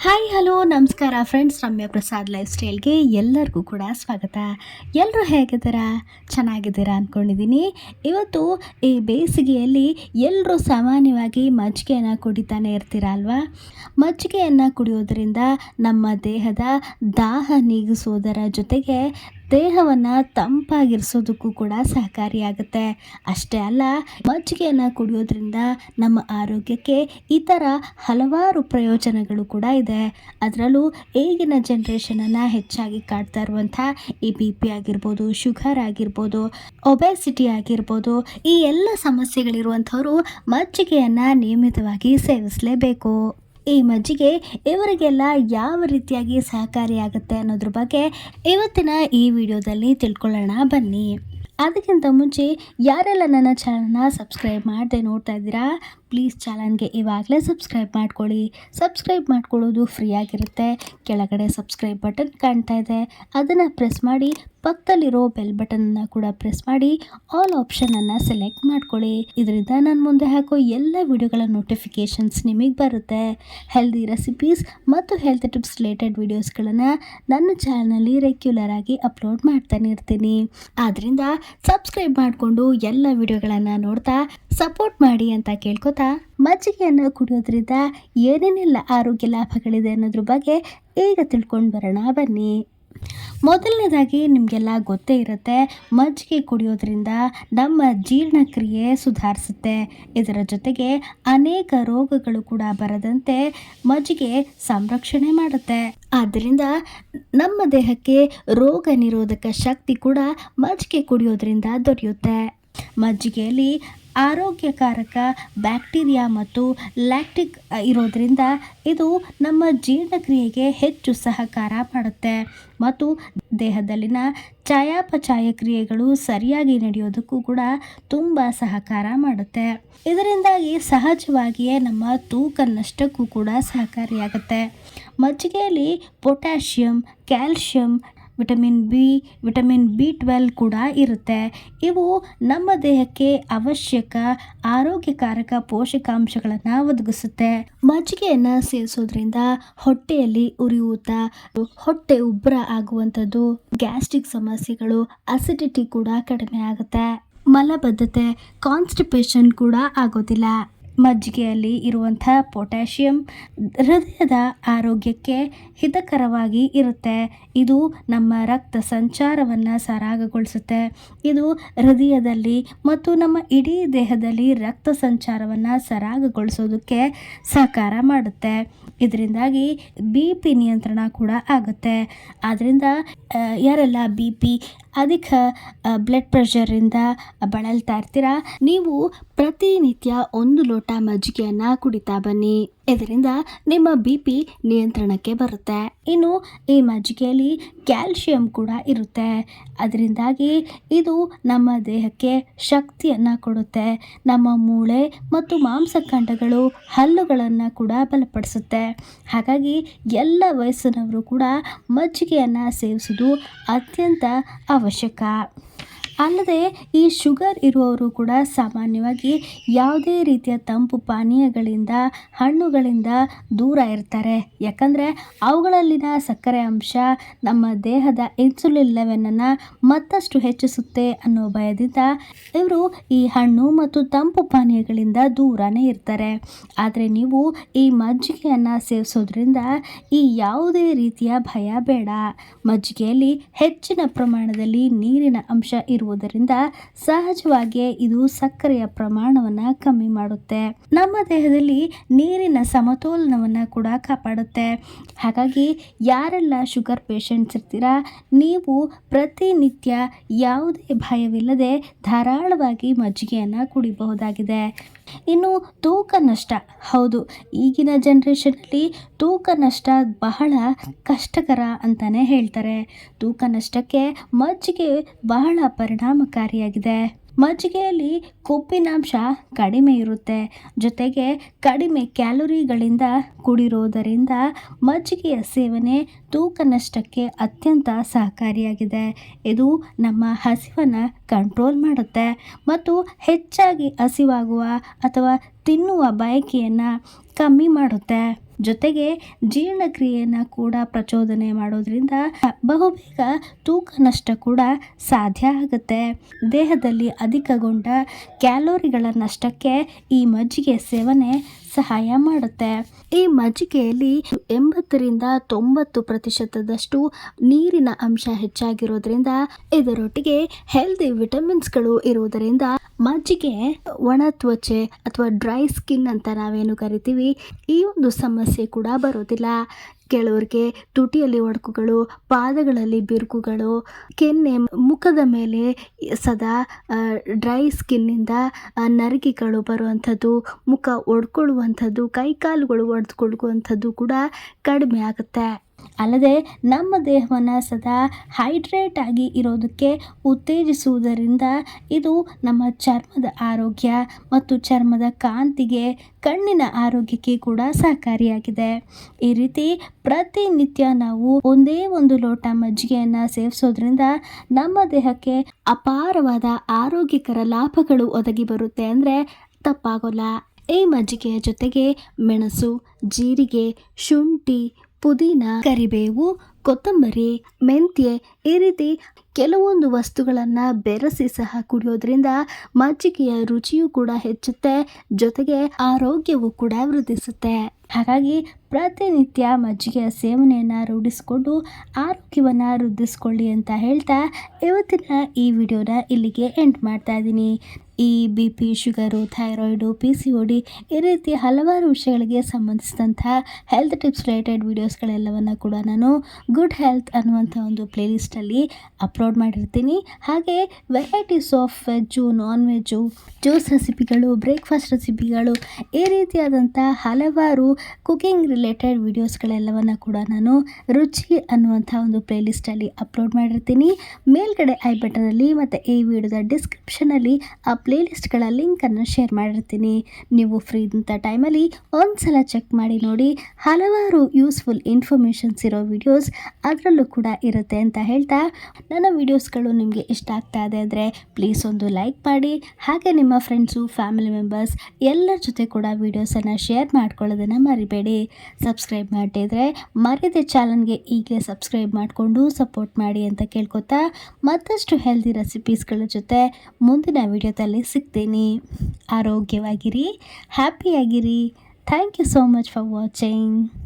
Hi hello ನಮಸ್ಕಾರ friends Ramya Prasad life ಸ್ಟೈಲ್ಗೆ ಎಲ್ಲರಿಗೂ ಕೂಡ ಸ್ವಾಗತ. ಎಲ್ಲರೂ ಹೇಗಿದ್ದೀರಾ? ಚೆನ್ನಾಗಿದ್ದೀರಾ ಅಂದ್ಕೊಂಡಿದ್ದೀನಿ ಇವತ್ತು ಈ ಬೇಸಿಗೆಯಲ್ಲಿ ಎಲ್ಲರೂ ಸಾಮಾನ್ಯವಾಗಿ ಮಜ್ಜಿಗೆಯನ್ನು ಕುಡಿತಾನೆ ಇರ್ತೀರ ಅಲ್ವಾ? ಮಜ್ಜಿಗೆಯನ್ನು ಕುಡಿಯೋದ್ರಿಂದ ನಮ್ಮ ದೇಹದ ದಾಹ ನೀಗಿಸೋದರ ಜೊತೆಗೆ ದೇಹವನ್ನು ತಂಪಾಗಿರಿಸೋದಕ್ಕೂ ಕೂಡ ಸಹಕಾರಿಯಾಗುತ್ತೆ. ಅಷ್ಟೇ ಅಲ್ಲ, ಮಜ್ಜಿಗೆಯನ್ನು ಕುಡಿಯೋದ್ರಿಂದ ನಮ್ಮ ಆರೋಗ್ಯಕ್ಕೆ ಇತರ ಹಲವಾರು ಪ್ರಯೋಜನಗಳು ಕೂಡ ಇದೆ. ಅದರಲ್ಲೂ ಈಗಿನ ಜನ್ರೇಷನನ್ನು ಹೆಚ್ಚಾಗಿ ಕಾಡ್ತಾ ಇರುವಂಥ ಈ ಬಿ ಪಿ ಆಗಿರ್ಬೋದು, ಶುಗರ್ ಆಗಿರ್ಬೋದು ಒಬೆಸಿಟಿ ಆಗಿರ್ಬೋದು, ಈ ಎಲ್ಲ ಸಮಸ್ಯೆಗಳಿರುವಂಥವರು ಮಜ್ಜಿಗೆಯನ್ನು ನಿಯಮಿತವಾಗಿ ಸೇವಿಸಲೇಬೇಕು. ಈ ಮಜ್ಜಿಗೆ ಇವರಿಗೆಲ್ಲ ಯಾವ ರೀತಿಯಾಗಿ ಸಹಕಾರಿಯಾಗುತ್ತೆ ಅನ್ನೋದ್ರ ಬಗ್ಗೆ ಇವತ್ತಿನ ಈ ವಿಡಿಯೋದಲ್ಲಿ ತಿಳ್ಕೊಳ್ಳೋಣ. ಬನ್ನಿ. ಅದಕ್ಕಿಂತ ಮುಂಚೆ ಯಾರೆಲ್ಲ ನನ್ನ ಚಾನಲ್ನ ಸಬ್ಸ್ಕ್ರೈಬ್ ಮಾಡದೆ ನೋಡ್ತಾ ಇದ್ದೀರಾ ಪ್ಲೀಸ್ ಚಾನಲ್ಗೆ ಇವಾಗಲೇ ಸಬ್ಸ್ಕ್ರೈಬ್ ಮಾಡ್ಕೊಳ್ಳಿ. ಸಬ್ಸ್ಕ್ರೈಬ್ ಮಾಡ್ಕೊಳ್ಳೋದು ಫ್ರೀಯಾಗಿರುತ್ತೆ ಕೆಳಗಡೆ ಸಬ್ಸ್ಕ್ರೈಬ್ ಬಟನ್ ಕಾಣ್ತಾ ಇದೆ. ಅದನ್ನು ಪ್ರೆಸ್ ಮಾಡಿ, ಪಕ್ಕದಲ್ಲಿರೋ ಬೆಲ್ ಬಟನ್ನ ಕೂಡ ಪ್ರೆಸ್ ಮಾಡಿ ಆಲ್ ಆಪ್ಷನನ್ನು ಸೆಲೆಕ್ಟ್ ಮಾಡ್ಕೊಳ್ಳಿ. ಇದರಿಂದ ನಾನು ಮುಂದೆ ಹಾಕೋ ಎಲ್ಲ ವಿಡಿಯೋಗಳ ನೋಟಿಫಿಕೇಷನ್ಸ್ ನಿಮಗೆ ಬರುತ್ತೆ. ಹೆಲ್ದಿ ರೆಸಿಪೀಸ್ ಮತ್ತು ಹೆಲ್ತ್ ಟಿಪ್ಸ್ ರಿಲೇಟೆಡ್ ವಿಡಿಯೋಸ್ಗಳನ್ನು ನನ್ನ ಚಾನಲ್ನಲ್ಲಿ ರೆಗ್ಯುಲರ್ ಆಗಿ ಅಪ್ಲೋಡ್ ಮಾಡ್ತಾನೆ ಇರ್ತೀನಿ. ಆದ್ದರಿಂದ ಸಬ್ಸ್ಕ್ರೈಬ್ ಮಾಡಿಕೊಂಡು ಎಲ್ಲ ವಿಡಿಯೋಗಳನ್ನು ನೋಡ್ತಾ ಸಪೋರ್ಟ್ ಮಾಡಿ ಅಂತ ಕೇಳ್ಕೊತಾ ಮಜ್ಜಿಗೆಯನ್ನು ಕುಡಿಯೋದ್ರಿಂದ ಏನೇನೆಲ್ಲ ಆರೋಗ್ಯ ಲಾಭಗಳಿದೆ ಅನ್ನೋದ್ರ ಬಗ್ಗೆ ಈಗ ತಿಳ್ಕೊಂಡು ಬರೋಣ. ಬನ್ನಿ. ಮೊದಲನೇದಾಗಿ ನಿಮಗೆಲ್ಲ ಗೊತ್ತೇ ಇರುತ್ತೆ, ಮಜ್ಜಿಗೆ ಕುಡಿಯೋದ್ರಿಂದ ನಮ್ಮ ಜೀರ್ಣಕ್ರಿಯೆ ಸುಧಾರಿಸುತ್ತೆ. ಇದರ ಜೊತೆಗೆ ಅನೇಕ ರೋಗಗಳು ಕೂಡ ಬರದಂತೆ ಮಜ್ಜಿಗೆ ಸಂರಕ್ಷಣೆ ಮಾಡುತ್ತೆ. ಆದ್ದರಿಂದ ನಮ್ಮ ದೇಹಕ್ಕೆ ರೋಗ ನಿರೋಧಕ ಶಕ್ತಿ ಕೂಡ ಮಜ್ಜಿಗೆ ಕುಡಿಯೋದ್ರಿಂದ ದೊರೆಯುತ್ತೆ. ಮಜ್ಜಿಗೆಯಲ್ಲಿ ಆರೋಗ್ಯಕಾರಕ ಬ್ಯಾಕ್ಟೀರಿಯಾ ಮತ್ತು ಲ್ಯಾಕ್ಟಿಕ್ ಇರೋದ್ರಿಂದ ಇದು ನಮ್ಮ ಜೀರ್ಣಕ್ರಿಯೆಗೆ ಹೆಚ್ಚು ಸಹಕಾರ ಮಾಡುತ್ತೆ. ಮತ್ತು ದೇಹದಲ್ಲಿನ ಚಯಾಪಚಯ ಕ್ರಿಯೆಗಳು ಸರಿಯಾಗಿ ನಡೆಯೋದಕ್ಕೂ ಕೂಡ ತುಂಬ ಸಹಕಾರ ಮಾಡುತ್ತೆ. ಇದರಿಂದಾಗಿ ಸಹಜವಾಗಿಯೇ ನಮ್ಮ ತೂಕ ನಷ್ಟಕ್ಕೂ ಕೂಡ ಸಹಕಾರಿಯಾಗುತ್ತೆ. ಮಜ್ಜಿಗೆಯಲ್ಲಿ potassium calcium vitamin B vitamin B twelve ಕೂಡ ಇರುತ್ತೆ. ಇವು ನಮ್ಮ ದೇಹಕ್ಕೆ ಅವಶ್ಯಕ, ಆರೋಗ್ಯಕಾರಕ ಪೋಷಕಾಂಶಗಳನ್ನು ಒದಗಿಸುತ್ತೆ. ಮಜ್ಜಿಗೆಯನ್ನು ಸೇವಿಸೋದ್ರಿಂದ ಹೊಟ್ಟೆಯಲ್ಲಿ ಉರಿಯೂತ, ಹೊಟ್ಟೆ ಉಬ್ಬರ ಆಗುವಂಥದ್ದು, ಗ್ಯಾಸ್ಟ್ರಿಕ್ ಸಮಸ್ಯೆಗಳು ಅಸಿಡಿಟಿ ಕೂಡ ಕಡಿಮೆ ಆಗುತ್ತೆ. ಮಲಬದ್ಧತೆ ಕಾನ್ಸ್ಟಿಪೇಷನ್ ಕೂಡ ಆಗೋದಿಲ್ಲ. ಮಜ್ಜಿಗೆಯಲ್ಲಿ ಇರುವಂಥ ಪೊಟ್ಯಾಷಿಯಂ ಹೃದಯದ ಆರೋಗ್ಯಕ್ಕೆ ಹಿತಕರವಾಗಿ ಇರುತ್ತೆ. ಇದು ನಮ್ಮ ರಕ್ತ ಸಂಚಾರವನ್ನು ಸರಾಗಗೊಳಿಸುತ್ತೆ. ಇದು ಹೃದಯದಲ್ಲಿ ಮತ್ತು ನಮ್ಮ ಇಡೀ ದೇಹದಲ್ಲಿ ರಕ್ತ ಸಂಚಾರವನ್ನು ಸರಾಗಗೊಳಿಸೋದಕ್ಕೆ ಸಹಕಾರ ಮಾಡುತ್ತೆ. ಇದರಿಂದಾಗಿ ಬಿ ಪಿ ನಿಯಂತ್ರಣ ಕೂಡ ಆಗುತ್ತೆ. ಆದ್ದರಿಂದ ಯಾರೆಲ್ಲ ಬಿ ಪಿ ಅಧಿಕ ಬ್ಲಡ್ ಪ್ರೆಷರಿಂದ ಬಳಲ್ತಾ ಇರ್ತೀರಾ? ನೀವು ಪ್ರತಿನಿತ್ಯ ಒಂದು ಲೋಟ ಮಜ್ಜಿಗೆಯನ್ನು ಕುಡಿತಾ ಬನ್ನಿ. ಇದರಿಂದ ನಿಮ್ಮ ಬಿ ಪಿ ನಿಯಂತ್ರಣಕ್ಕೆ ಬರುತ್ತೆ. ಇನ್ನು ಈ ಮಜ್ಜಿಗೆಯಲ್ಲಿ ಕ್ಯಾಲ್ಶಿಯಂ ಕೂಡ ಇರುತ್ತೆ. ಅದರಿಂದಾಗಿ ಇದು ನಮ್ಮ ದೇಹಕ್ಕೆ ಶಕ್ತಿಯನ್ನು ಕೊಡುತ್ತೆ. ನಮ್ಮ ಮೂಳೆ ಮತ್ತು ಮಾಂಸಖಂಡಗಳು ಹಲ್ಲುಗಳನ್ನು ಕೂಡ ಬಲಪಡಿಸುತ್ತೆ. ಹಾಗಾಗಿ ಎಲ್ಲ ವಯಸ್ಸಿನವರು ಕೂಡ ಮಜ್ಜಿಗೆಯನ್ನು ಸೇವಿಸೋದು ಅತ್ಯಂತ ಅವಶ್ಯಕ. ಅಲ್ಲದೆ ಈ ಶುಗರ್ ಇರುವವರು ಕೂಡ ಸಾಮಾನ್ಯವಾಗಿ ಯಾವುದೇ ರೀತಿಯ ತಂಪು ಪಾನೀಯಗಳಿಂದ, ಹಣ್ಣುಗಳಿಂದ ದೂರ ಇರ್ತಾರೆ. ಯಾಕಂದರೆ ಅವುಗಳಲ್ಲಿನ ಸಕ್ಕರೆ ಅಂಶ ನಮ್ಮ ದೇಹದ ಇನ್ಸುಲಿನ್ ಲೆವೆನನ್ನು ಮತ್ತಷ್ಟು ಹೆಚ್ಚಿಸುತ್ತೆ ಅನ್ನೋ ಭಯದಿಂದ ಇವರು ಈ ಹಣ್ಣು ಮತ್ತು ತಂಪು ಪಾನೀಯಗಳಿಂದ ದೂರನೇ ಇರ್ತಾರೆ. ಆದರೆ ನೀವು ಈ ಮಜ್ಜಿಗೆಯನ್ನು ಸೇವಿಸೋದ್ರಿಂದ ಈ ಯಾವುದೇ ರೀತಿಯ ಭಯ ಬೇಡ. ಮಜ್ಜಿಗೆಯಲ್ಲಿ ಹೆಚ್ಚಿನ ಪ್ರಮಾಣದಲ್ಲಿ ನೀರಿನ ಅಂಶ ಇರುವ ಇರುವುದರಿಂದ ಸಹಜವಾಗಿಯೇ ಇದು ಸಕ್ಕರೆಯ ಪ್ರಮಾಣವನ್ನು ಕಮ್ಮಿ ಮಾಡುತ್ತೆ. ನಮ್ಮ ದೇಹದಲ್ಲಿ ನೀರಿನ ಸಮತೋಲನವನ್ನು ಕೂಡ ಕಾಪಾಡುತ್ತೆ. ಹಾಗಾಗಿ ಯಾರೆಲ್ಲ ಶುಗರ್ ಪೇಷಂಟ್ಸ್ ಇರ್ತೀರಾ, ನೀವು ಪ್ರತಿನಿತ್ಯ ಯಾವುದೇ ಭಯವಿಲ್ಲದೆ ಧಾರಾಳವಾಗಿ ಮಜ್ಜಿಗೆಯನ್ನು ಕುಡಿಬಹುದಾಗಿದೆ. ಇನ್ನು ತೂಕ ನಷ್ಟ, ಹೌದು, ಈಗಿನ ಜನ್ರೇಷನಲ್ಲಿ ತೂಕ ನಷ್ಟ ಬಹಳ ಕಷ್ಟಕರ ಅಂತಲೇ ಹೇಳ್ತಾರೆ. ತೂಕ ನಷ್ಟಕ್ಕೆ ಮಜ್ಜಿಗೆ ಬಹಳ ಪರಿಣಾಮಕಾರಿಯಾಗಿದೆ. ಮಜ್ಜಿಗೆಯಲ್ಲಿ ಕೊಬ್ಬಿನಾಂಶ ಕಡಿಮೆ ಇರುತ್ತೆ. ಜೊತೆಗೆ ಕಡಿಮೆ ಕ್ಯಾಲೋರಿಗಳಿಂದ ಕೂಡಿರೋದರಿಂದ ಮಜ್ಜಿಗೆಯ ಸೇವನೆ ತೂಕ ನಷ್ಟಕ್ಕೆ ಅತ್ಯಂತ ಸಹಕಾರಿಯಾಗಿದೆ. ಇದು ನಮ್ಮ ಹಸಿವನ್ನು ಕಂಟ್ರೋಲ್ ಮಾಡುತ್ತೆ. ಮತ್ತು ಹೆಚ್ಚಾಗಿ ಹಸಿವಾಗುವ ಅಥವಾ ತಿನ್ನುವ ಬಯಕೆಯನ್ನು ಕಮ್ಮಿ ಮಾಡುತ್ತೆ. ಜೊತೆಗೆ ಜೀರ್ಣಕ್ರಿಯೆಯನ್ನು ಕೂಡ ಪ್ರಚೋದನೆ ಮಾಡೋದ್ರಿಂದ ಬಹುಬೇಗ ತೂಕ ನಷ್ಟ ಕೂಡ ಸಾಧ್ಯ ಆಗುತ್ತೆ. ದೇಹದಲ್ಲಿ ಅಧಿಕಗೊಂಡ ಕ್ಯಾಲೋರಿಗಳ ನಷ್ಟಕ್ಕೆ ಈ ಮಜ್ಜಿಗೆ ಸೇವನೆ ಸಹಾಯ ಮಾಡುತ್ತೆ. ಈ ಮಜ್ಜಿಗೆಯಲ್ಲಿ ಎಂಬತ್ತರಿಂದ ತೊಂಬತ್ತು ಪ್ರತಿಶತದಷ್ಟು ನೀರಿನ ಅಂಶ ಹೆಚ್ಚಾಗಿರೋದ್ರಿಂದ ಇದರೊಟ್ಟಿಗೆ ಹೆಲ್ದಿ ವಿಟಮಿನ್ಸ್ಗಳು ಇರುವುದರಿಂದ ಮಜ್ಜಿಗೆ ಒಣ ತ್ವಚೆ ಅಥವಾ ಡ್ರೈ ಸ್ಕಿನ್ ಅಂತ ನಾವೇನು ಕರಿತೀವಿ ಈ ಒಂದು ಸಮಸ್ಯೆ ಕೂಡ ಬರೋದಿಲ್ಲ. ಕೆಲವರಿಗೆ ತುಟಿಯಲ್ಲಿ ಒಡಕುಗಳು ಪಾದಗಳಲ್ಲಿ ಬಿರುಕುಗಳು, ಕೆನ್ನೆ ಮುಖದ ಮೇಲೆ ಸದಾ ಡ್ರೈ ಸ್ಕಿನ್ನಿಂದ ನರಿಗೆಗಳು ಬರುವಂಥದ್ದು, ಮುಖ ಒಡ್ಕೊಳ್ಳುವಂಥದ್ದು ಕೈಕಾಲುಗಳು ಒಡೆದುಕೊಳ್ಳುವಂಥದ್ದು ಕೂಡ ಕಡಿಮೆ ಆಗುತ್ತೆ. ಅಲ್ಲದೆ ನಮ್ಮ ದೇಹವನ್ನು ಸದಾ ಹೈಡ್ರೇಟ್ ಆಗಿ ಇರೋದಕ್ಕೆ ಉತ್ತೇಜಿಸುವುದರಿಂದ ಇದು ನಮ್ಮ ಚರ್ಮದ ಆರೋಗ್ಯ ಮತ್ತು ಚರ್ಮದ ಕಾಂತಿಗೆ, ಕಣ್ಣಿನ ಆರೋಗ್ಯಕ್ಕೆ ಕೂಡ ಸಹಕಾರಿಯಾಗಿದೆ. ಈ ರೀತಿ ಪ್ರತಿನಿತ್ಯ ನಾವು ಒಂದೇ ಒಂದು ಲೋಟ ಮಜ್ಜಿಗೆಯನ್ನು ಸೇವಿಸೋದ್ರಿಂದ ನಮ್ಮ ದೇಹಕ್ಕೆ ಅಪಾರವಾದ ಆರೋಗ್ಯಕರ ಲಾಭಗಳು ಒದಗಿ ಬರುತ್ತೆ ಅಂದರೆ ತಪ್ಪಾಗೋಲ್ಲ. ಈ ಮಜ್ಜಿಗೆಯ ಜೊತೆಗೆ ಮೆಣಸು, ಜೀರಿಗೆ, ಶುಂಠಿ ಪುದೀನ, ಕರಿಬೇವು, ಕೊತ್ತಂಬರಿ, ಮೆಂತ್ಯೆ ಈ ರೀತಿ ಕೆಲವೊಂದು ವಸ್ತುಗಳನ್ನು ಬೆರೆಸಿ ಸಹ ಕುಡಿಯೋದ್ರಿಂದ ಮಜ್ಜಿಗೆಯ ರುಚಿಯೂ ಕೂಡ ಹೆಚ್ಚುತ್ತೆ, ಜೊತೆಗೆ ಆರೋಗ್ಯವು ಕೂಡ ವೃದ್ಧಿಸುತ್ತೆ. ಹಾಗಾಗಿ ಪ್ರತಿನಿತ್ಯ ಮಜ್ಜಿಗೆಯ ಸೇವನೆಯನ್ನು ರೂಢಿಸಿಕೊಂಡು ಆರೋಗ್ಯವನ್ನು ವೃದ್ಧಿಸ್ಕೊಳ್ಳಿ ಅಂತ ಹೇಳ್ತಾ ಇವತ್ತಿನ ಈ ವಿಡಿಯೋನ ಇಲ್ಲಿಗೆ ಎಂಡ್ ಮಾಡ್ತಾ ಇದ್ದೀನಿ ಈ B, P, sugar, thyroid, P C O D ಈ ರೀತಿ ಹಲವಾರು ವಿಷಯಗಳಿಗೆ ಸಂಬಂಧಿಸಿದಂಥ ಹೆಲ್ತ್ ಟಿಪ್ಸ್ ರಿಲೇಟೆಡ್ ವೀಡಿಯೋಸ್ಗಳೆಲ್ಲವನ್ನು ಕೂಡ ನಾನು ಗುಡ್ ಹೆಲ್ತ್ ಅನ್ನುವಂಥ ಒಂದು ಪ್ಲೇಲಿಸ್ಟಲ್ಲಿ ಅಪ್ಲೋಡ್ ಮಾಡಿರ್ತೀನಿ. ಹಾಗೆ varieties of veg non veg juice ರೆಸಿಪಿಗಳು breakfast ರೆಸಿಪಿಗಳು ಈ ರೀತಿಯಾದಂಥ ಹಲವಾರು ಕುಕಿಂಗ್ ರಿಲೇಟೆಡ್ ವೀಡಿಯೋಸ್ಗಳೆಲ್ಲವನ್ನು ಕೂಡ ನಾನು ರುಚಿ ಅನ್ನುವಂಥ ಒಂದು ಪ್ಲೇಲಿಸ್ಟಲ್ಲಿ ಅಪ್ಲೋಡ್ ಮಾಡಿರ್ತೀನಿ. ಮೇಲ್ಗಡೆ ಐ ಬಟನಲ್ಲಿ ಮತ್ತು ಈ ವಿಡಿಯೋದ ಡಿಸ್ಕ್ರಿಪ್ಷನಲ್ಲಿ ಆ ಪ್ಲೇಲಿಸ್ಟ್ಗಳ ಲಿಂಕನ್ನು ಶೇರ್ ಮಾಡಿರ್ತೀನಿ. ನೀವು ಫ್ರೀ ಇದ್ದಂಥ ಟೈಮಲ್ಲಿ ಒಂದ್ಸಲ ಚೆಕ್ ಮಾಡಿ ನೋಡಿ. ಹಲವಾರು ಯೂಸ್ಫುಲ್ ಇನ್ಫಾರ್ಮೇಷನ್ಸ್ ಇರೋ ವಿಡಿಯೋಸ್ ಅದರಲ್ಲೂ ಕೂಡ ಇರುತ್ತೆ ಅಂತ ಹೇಳ್ತಾ, ನನ್ನ ವಿಡಿಯೋಸ್ಗಳು ನಿಮಗೆ ಇಷ್ಟ ಆಗ್ತಾ ಇದೆ ಅಂದರೆ ಪ್ಲೀಸ್ ಒಂದು ಲೈಕ್ ಮಾಡಿ. ಹಾಗೆ ನಿಮ್ಮ ಫ್ರೆಂಡ್ಸು, ಫ್ಯಾಮಿಲಿ ಮೆಂಬರ್ಸ್ ಎಲ್ಲರ ಜೊತೆ ಕೂಡ ವೀಡಿಯೋಸನ್ನು ಶೇರ್ ಮಾಡ್ಕೊಳ್ಳೋದನ್ನು ಮರಿಬೇಡಿ. ಸಬ್ಸ್ಕ್ರೈಬ್ ಮಾಡಿದರೆ ಮರಿದೆ ಚಾನಲ್ಗೆ ಈಗಲೇ ಸಬ್ಸ್ಕ್ರೈಬ್ ಮಾಡಿಕೊಂಡು ಸಪೋರ್ಟ್ ಮಾಡಿ ಅಂತ ಕೇಳ್ಕೊತಾ, ಮತ್ತಷ್ಟು ಹೆಲ್ದಿ ರೆಸಿಪೀಸ್ಗಳ ಜೊತೆ ಮುಂದಿನ ವಿಡಿಯೋದಲ್ಲಿ ಸಿಗ್ತೀನಿ ಆರೋಗ್ಯವಾಗಿರಿ ಹ್ಯಾಪಿಯಾಗಿರಿ. Thank you so much for watching.